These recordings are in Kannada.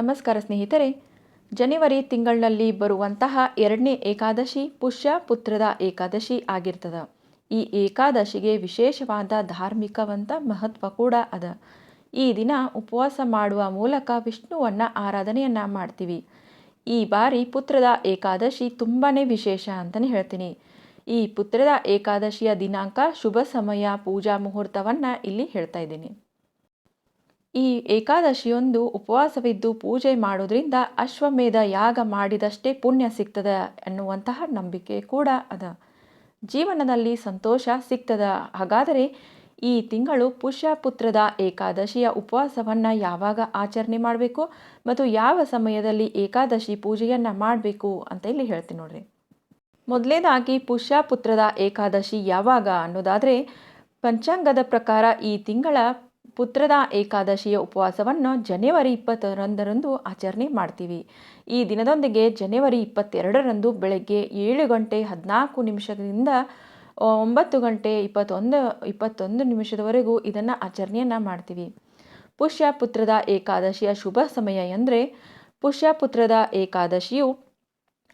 ನಮಸ್ಕಾರ ಸ್ನೇಹಿತರೆ. ಜನವರಿ ತಿಂಗಳಿನಲ್ಲಿ ಬರುವಂತಹ ಎರಡನೇ ಏಕಾದಶಿ ಪುಷ್ಯ ಪುತ್ರದ ಏಕಾದಶಿ ಆಗಿರ್ತದ. ಈ ಏಕಾದಶಿಗೆ ವಿಶೇಷವಾದ ಧಾರ್ಮಿಕವಂತ ಮಹತ್ವ ಕೂಡ ಅದ. ಈ ದಿನ ಉಪವಾಸ ಮಾಡುವ ಮೂಲಕ ವಿಷ್ಣುವನ್ನು ಆರಾಧನೆಯನ್ನು ಮಾಡ್ತೀವಿ. ಈ ಬಾರಿ ಪುತ್ರದ ಏಕಾದಶಿ ತುಂಬಾ ವಿಶೇಷ ಅಂತಲೇ ಹೇಳ್ತೀನಿ. ಈ ಪುತ್ರದ ಏಕಾದಶಿಯ ದಿನಾಂಕ ಶುಭ ಸಮಯ ಪೂಜಾ ಮುಹೂರ್ತವನ್ನು ಇಲ್ಲಿ ಹೇಳ್ತಾ ಇದ್ದೀನಿ. ಈ ಏಕಾದಶಿಯೊಂದು ಉಪವಾಸವಿದ್ದು ಪೂಜೆ ಮಾಡೋದ್ರಿಂದ ಅಶ್ವಮೇಧ ಯಾಗ ಮಾಡಿದಷ್ಟೇ ಪುಣ್ಯ ಸಿಗ್ತದೆ ಎನ್ನುವಂತಹ ನಂಬಿಕೆ ಕೂಡ ಅದ. ಜೀವನದಲ್ಲಿ ಸಂತೋಷ ಸಿಗ್ತದ. ಹಾಗಾದರೆ ಈ ತಿಂಗಳು ಪುಷ್ಯಪುತ್ರದ ಏಕಾದಶಿಯ ಉಪವಾಸವನ್ನು ಯಾವಾಗ ಆಚರಣೆ ಮಾಡಬೇಕು ಮತ್ತು ಯಾವ ಸಮಯದಲ್ಲಿ ಏಕಾದಶಿ ಪೂಜೆಯನ್ನು ಮಾಡಬೇಕು ಅಂತ ಇಲ್ಲಿ ಹೇಳ್ತೀನಿ ನೋಡ್ರಿ. ಮೊದಲೇದಾಗಿ ಪುಷ್ಯಪುತ್ರದ ಏಕಾದಶಿ ಯಾವಾಗ ಅನ್ನೋದಾದರೆ ಪಂಚಾಂಗದ ಪ್ರಕಾರ ಈ ತಿಂಗಳ ಪುತ್ರದ ಏಕಾದಶಿಯ ಉಪವಾಸವನ್ನು ಜನವರಿ ಇಪ್ಪತ್ತೊಂದರಂದು ಆಚರಣೆ ಮಾಡ್ತೀವಿ. ಈ ದಿನದೊಂದಿಗೆ ಜನವರಿ ಇಪ್ಪತ್ತೆರಡರಂದು ಬೆಳಗ್ಗೆ ಏಳು ಗಂಟೆ ಹದಿನಾಲ್ಕು ನಿಮಿಷದಿಂದ ಒಂಬತ್ತು ಗಂಟೆ ಇಪ್ಪತ್ತೊಂದು ಇಪ್ಪತ್ತೊಂದು ನಿಮಿಷದವರೆಗೂ ಇದನ್ನು ಆಚರಣೆಯನ್ನು ಮಾಡ್ತೀವಿ. ಪುಷ್ಯಪುತ್ರದ ಏಕಾದಶಿಯ ಶುಭ ಸಮಯ ಎಂದರೆ, ಪುಷ್ಯ ಪುತ್ರದ ಏಕಾದಶಿಯು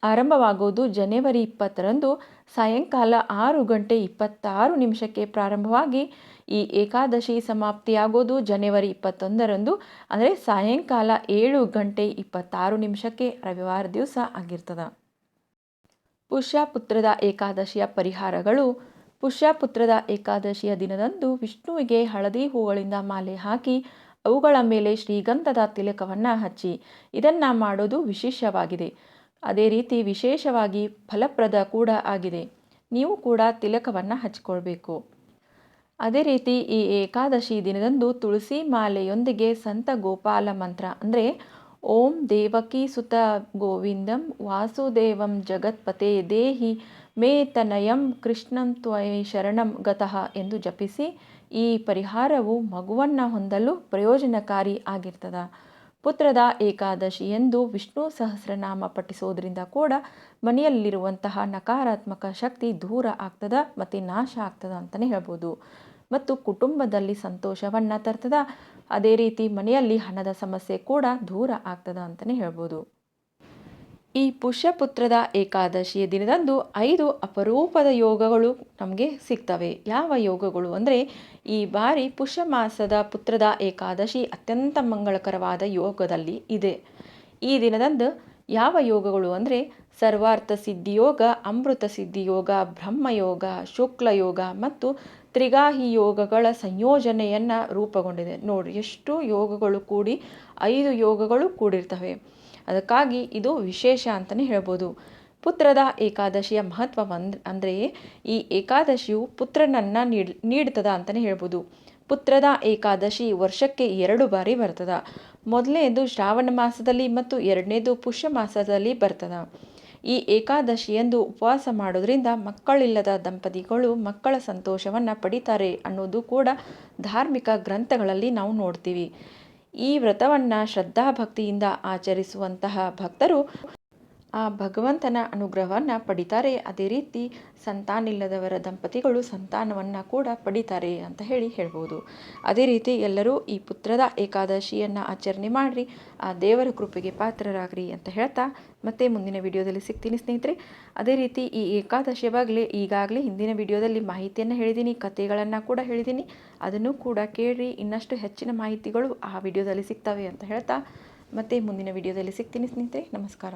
ಆರಂಭವಾಗುವುದು ಜನವರಿ ಇಪ್ಪತ್ತರಂದು ಸಾಯಂಕಾಲ ಆರು ಗಂಟೆ ಇಪ್ಪತ್ತಾರು ನಿಮಿಷಕ್ಕೆ ಪ್ರಾರಂಭವಾಗಿ ಈ ಏಕಾದಶಿ ಸಮಾಪ್ತಿಯಾಗೋದು ಜನವರಿ ಇಪ್ಪತ್ತೊಂದರಂದು, ಅಂದರೆ ಸಾಯಂಕಾಲ ಏಳು ಗಂಟೆ ಇಪ್ಪತ್ತಾರು ನಿಮಿಷಕ್ಕೆ ರವಿವಾರ ದಿವಸ ಆಗಿರ್ತದೆ. ಪುಷ್ಯಪುತ್ರದ ಏಕಾದಶಿಯ ಪರಿಹಾರಗಳು, ಪುಷ್ಯಪುತ್ರದ ಏಕಾದಶಿಯ ದಿನದಂದು ವಿಷ್ಣುವಿಗೆ ಹಳದಿ ಹೂಗಳಿಂದ ಮಾಲೆ ಹಾಕಿ ಅವುಗಳ ಮೇಲೆ ಶ್ರೀಗಂಧದ ತಿಲಕವನ್ನು ಹಚ್ಚಿ, ಇದನ್ನು ಮಾಡೋದು ವಿಶೇಷವಾಗಿದೆ. ಅದೇ ರೀತಿ ವಿಶೇಷವಾಗಿ ಫಲಪ್ರದ ಕೂಡ ಆಗಿದೆ. ನೀವು ಕೂಡ ತಿಲಕವನ್ನು ಹಚ್ಕೊಳ್ಬೇಕು. ಅದೇ ರೀತಿ ಈ ಏಕಾದಶಿ ದಿನದಂದು ತುಳಸಿ ಮಾಲೆಯೊಂದಿಗೆ ಸಂತ ಗೋಪಾಲ ಮಂತ್ರ ಅಂದರೆ, ಓಂ ದೇವಕಿ ಸುತ ಗೋವಿಂದಂ ವಾಸುದೇವಂ ಜಗತ್ಪತೆ ದೇಹಿ ಮೇ ತನಯಂ ಕೃಷ್ಣಂ ತ್ವಯ ಶರಣಂ ಗತಃ ಎಂದು ಜಪಿಸಿ ಈ ಪರಿಹಾರವು ಮಗುವನ್ನು ಹೊಂದಲು ಪ್ರಯೋಜನಕಾರಿ ಆಗಿರ್ತದ. ಪುತ್ರದ ಏಕಾದಶಿ ಎಂದು ವಿಷ್ಣು ಸಹಸ್ರನಾಮ ಪಠಿಸೋದ್ರಿಂದ ಕೂಡ ಮನೆಯಲ್ಲಿರುವಂತಹ ನಕಾರಾತ್ಮಕ ಶಕ್ತಿ ದೂರ ಆಗ್ತದ ಮತ್ತು ನಾಶ ಆಗ್ತದ ಅಂತಲೇ ಹೇಳ್ಬೋದು. ಮತ್ತು ಕುಟುಂಬದಲ್ಲಿ ಸಂತೋಷವನ್ನು ತರ್ತದ. ಅದೇ ರೀತಿ ಮನೆಯಲ್ಲಿ ಹಣದ ಸಮಸ್ಯೆ ಕೂಡ ದೂರ ಆಗ್ತದ ಅಂತಲೇ ಹೇಳ್ಬೋದು. ಈ ಪುಷ್ಯಪುತ್ರದ ಏಕಾದಶಿಯ ದಿನದಂದು ಐದು ಅಪರೂಪದ ಯೋಗಗಳು ನಮಗೆ ಸಿಗ್ತವೆ. ಯಾವ ಯೋಗಗಳು ಅಂದರೆ ಈ ಬಾರಿ ಪುಷ್ಯ ಮಾಸದ ಪುತ್ರದ ಏಕಾದಶಿ ಅತ್ಯಂತ ಮಂಗಳಕರವಾದ ಯೋಗದಲ್ಲಿ ಇದೆ. ಈ ದಿನದಂದು ಯಾವ ಯೋಗಗಳು ಅಂದರೆ ಸರ್ವಾರ್ಥ ಸಿದ್ಧಿಯೋಗ ಅಮೃತ ಸಿದ್ಧಿಯೋಗ ಬ್ರಹ್ಮಯೋಗ ಶುಕ್ಲ ಯೋಗ ಮತ್ತು ತ್ರಿಗಾಹಿ ಯೋಗಗಳ ಸಂಯೋಜನೆಯನ್ನು ರೂಪುಗೊಂಡಿದೆ. ನೋಡಿ ಎಷ್ಟು ಯೋಗಗಳು ಕೂಡಿ ಐದು ಯೋಗಗಳು ಕೂಡಿರ್ತವೆ. ಅದಕ್ಕಾಗಿ ಇದು ವಿಶೇಷ ಅಂತಲೇ ಹೇಳ್ಬೋದು. ಪುತ್ರದ ಏಕಾದಶಿಯ ಮಹತ್ವ ಅಂದರೆ ಈ ಏಕಾದಶಿಯು ಪುತ್ರನನ್ನು ನೀಡ್, ನೀಡ್ತದ ಅಂತಲೇ ಹೇಳ್ಬೋದು. ಪುತ್ರದ ಏಕಾದಶಿ ವರ್ಷಕ್ಕೆ ಎರಡು ಬಾರಿ ಬರ್ತದ. ಮೊದಲನೇದು ಶ್ರಾವಣ ಮಾಸದಲ್ಲಿ ಮತ್ತು ಎರಡನೇದು ಪುಷ್ಯ ಮಾಸದಲ್ಲಿ ಬರ್ತದ. ಈ ಏಕಾದಶಿಯಂದು ಉಪವಾಸ ಮಾಡೋದ್ರಿಂದ ಮಕ್ಕಳಿಲ್ಲದ ದಂಪತಿಗಳು ಮಕ್ಕಳ ಸಂತೋಷವನ್ನು ಪಡಿತಾರೆ ಅನ್ನೋದು ಕೂಡ ಧಾರ್ಮಿಕ ಗ್ರಂಥಗಳಲ್ಲಿ ನಾವು ನೋಡ್ತೀವಿ. ಈ ವ್ರತವನ್ನು ಶ್ರದ್ಧಾಭಕ್ತಿಯಿಂದ ಆಚರಿಸುವಂತಹ ಭಕ್ತರು ಆ ಭಗವಂತನ ಅನುಗ್ರಹವನ್ನು ಪಡಿತಾರೆ. ಅದೇ ರೀತಿ ಸಂತಾನಿಲ್ಲದವರ ದಂಪತಿಗಳು ಸಂತಾನವನ್ನು ಕೂಡ ಪಡಿತಾರೆ ಅಂತ ಹೇಳಿ ಹೇಳ್ಬೋದು. ಅದೇ ರೀತಿ ಎಲ್ಲರೂ ಈ ಪುತ್ರದ ಏಕಾದಶಿಯನ್ನು ಆಚರಣೆ ಮಾಡಿರಿ, ಆ ದೇವರ ಕೃಪೆಗೆ ಪಾತ್ರರಾಗ್ರಿ ಅಂತ ಹೇಳ್ತಾ ಮತ್ತೆ ಮುಂದಿನ ವಿಡಿಯೋದಲ್ಲಿ ಸಿಗ್ತೀನಿ ಸ್ನೇಹಿತರೆ. ಅದೇ ರೀತಿ ಈ ಏಕಾದಶಿಯ ಬಗ್ಗೆ ಈಗಾಗಲೇ ಹಿಂದಿನ ವಿಡಿಯೋದಲ್ಲಿ ಮಾಹಿತಿಯನ್ನು ಹೇಳಿದ್ದೀನಿ, ಕಥೆಗಳನ್ನು ಕೂಡ ಹೇಳಿದ್ದೀನಿ. ಅದನ್ನು ಕೂಡ ಕೇಳಿರಿ, ಇನ್ನಷ್ಟು ಹೆಚ್ಚಿನ ಮಾಹಿತಿಗಳು ಆ ವಿಡಿಯೋದಲ್ಲಿ ಸಿಗ್ತವೆ ಅಂತ ಹೇಳ್ತಾ ಮತ್ತೆ ಮುಂದಿನ ವಿಡಿಯೋದಲ್ಲಿ ಸಿಗ್ತೀನಿ ಸ್ನೇಹಿತರೆ. ನಮಸ್ಕಾರ.